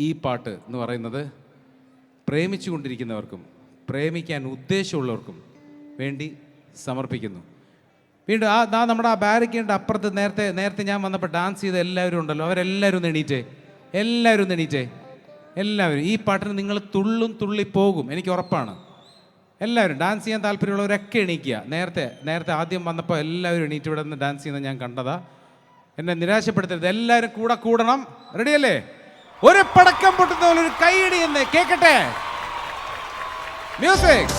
ഈ പാട്ട് എന്ന് പറയുന്നത് പ്രേമിച്ചു കൊണ്ടിരിക്കുന്നവർക്കും പ്രേമിക്കാൻ ഉദ്ദേശമുള്ളവർക്കും വേണ്ടി സമർപ്പിക്കുന്നു. വീണ്ടും ആ ദാ നമ്മുടെ ആ ബാരിക്കേഡ് അപ്പുറത്ത് നേരത്തെ നേരത്തെ ഞാൻ വന്നപ്പോൾ ഡാൻസ് ചെയ്ത എല്ലാവരും ഉണ്ടല്ലോ. അവരെല്ലാവരും എണീറ്റേ. എല്ലാവരും എണീറ്റേ. എല്ലാവരും. ഈ പാട്ടിന് നിങ്ങൾ തുള്ളും തുള്ളി പോകും എനിക്ക് ഉറപ്പാണ്. എല്ലാവരും ഡാൻസ് ചെയ്യാൻ താല്പര്യമുള്ളവരൊക്കെ എണീക്കുക. നേരത്തെ നേരത്തെ ആദ്യം വന്നപ്പോൾ എല്ലാവരും എണീറ്റ് ഇവിടെ നിന്ന് ഡാൻസ് ചെയ്യുന്നത് ഞാൻ കണ്ടതാ. എന്നെ നിരാശപ്പെടുത്തരുത്. എല്ലാവരും കൂടെ കൂടണം. റെഡിയല്ലേ ഒരു പടക്കം പൊട്ടുന്ന ഒരു കൈയടി എന്ന് കേക്കട്ടെ. മ്യൂസിക്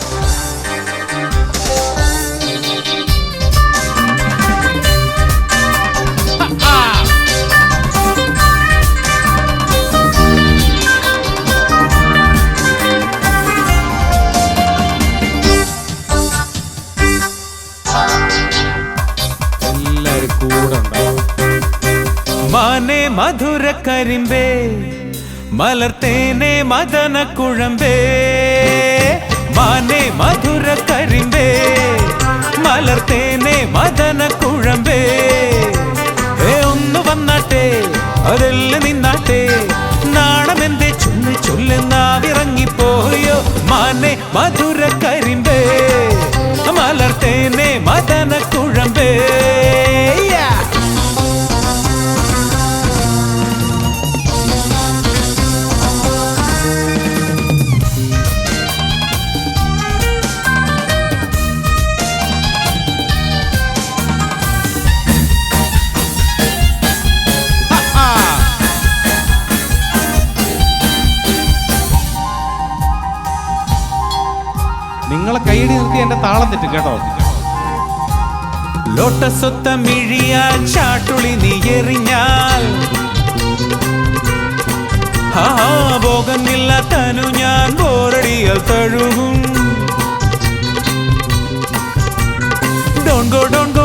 മധുര കരിമ്പേ മലർത്തേനെ മദന കുഴമ്പേ മാനേ മധുര കരിമ്പേ മലർത്തേനെ മദന കുഴമ്പേ. ഒന്ന് വന്നാട്ടെ അതെല്ലാം നിന്നാട്ടെ നാണമെന്തേ ചൊല്ല് ചൊല്ലുന്നാവിറങ്ങിപ്പോയോ മാനേ മധുര കൈയടി നിർത്തി എന്റെ താളം തെറ്റും കേട്ടോ. ലോട്ടസൊത്ത മിഴിയാൽ ചാട്ടുളി നീ എറിഞ്ഞാൽ. ഭോഗമില്ല തനു ഞാൻ ബോറടിയാൽ തഴുകും. ഡോൺ ഗോ മണ്ടി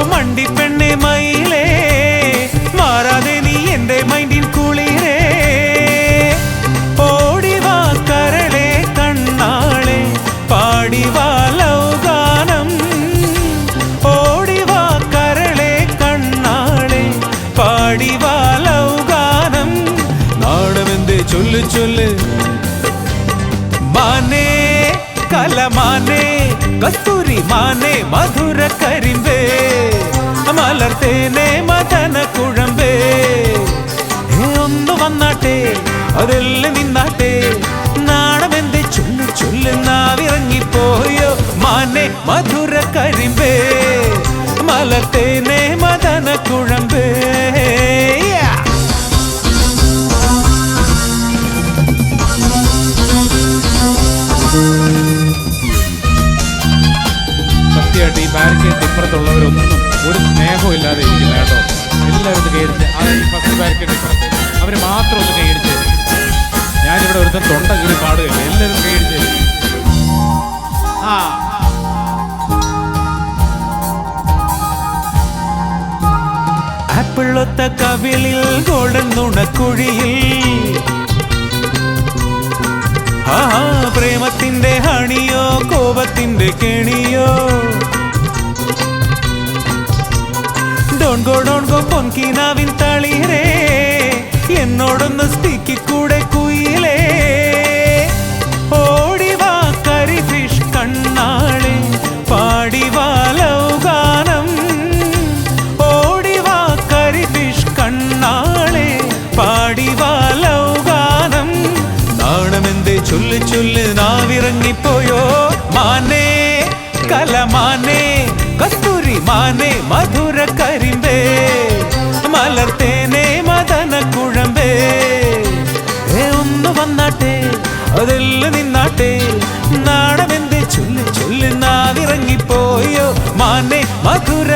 പാടിവാ ലൗഗാനം ചൊല്ലു ചൊല്ല്. മാനേ കലമാനേ കസ്തൂരി മാനേ മധുര കരിമ്പേ. മലർത്തേനേ മദന കുഴമ്പേ. ഒന്ന് വന്നാട്ടെ അതെല്ലാം നിന്നാട്ടെ. നാണമെന്റെ ചൊല്ലു ചൊല്ല് മാനെ മധുര കരിമ്പേ. ബാരിക്കേഡ് ഇപ്പുറത്തുള്ളവരൊന്നും ഒരു സ്നേഹവും ഇല്ലാതെ ഇരിക്കുന്ന കേട്ടോ. എല്ലാവരും കയറിച്ച് ഈ ഫസ്റ്റ് ബാരിക്കേഡ് ഇപ്പുറത്ത്. അവർ മാത്രം ഒന്ന് കയറിച്ച് ഞാനിവിടെ ഒരുത്തൻ തൊണ്ട കീറി പാടുകയില്ല എല്ലാവരും കയറിച്ച് ആ. ആപ്പിളൊത്ത കവിളിൽ ഗോൾഡൻ നുണക്കുഴിയിൽ. ആ പ്രേമത്തിന്റെ ഹണിയോ കോപത്തിന്റെ കെണിയോ. ഡോൺഗോ പൊൻകിനാവിൻ തളിരേ എന്നോടൊന്ന് സ്റ്റിക്കി കൂടെ കുയിലേ. ഓടിവാ കരി ഫിഷ് കണ്ണാളെ പാടിവാ ലൗഗാനം ഓടിവാ കരി ഫിഷ് കണ്ണാളെ പാടിവാ ലൗഗാനം നാണമെന്തേ ചൊല്ല് ചൊല്ല് നാവിറങ്ങിപ്പോയോ? മാനേ കലമാനേ കസ്തൂരി മാനേ മധു മലർത്തേനെ മദന കുഴമ്പേ. ഒന്ന് വന്നാട്ടെ അതെല്ലാം നിന്നാട്ടെ. നാടമെന്തേ ചൊല്ലി ചൊല്ലി നാവിറങ്ങിപ്പോയോ? മാനേ മധുര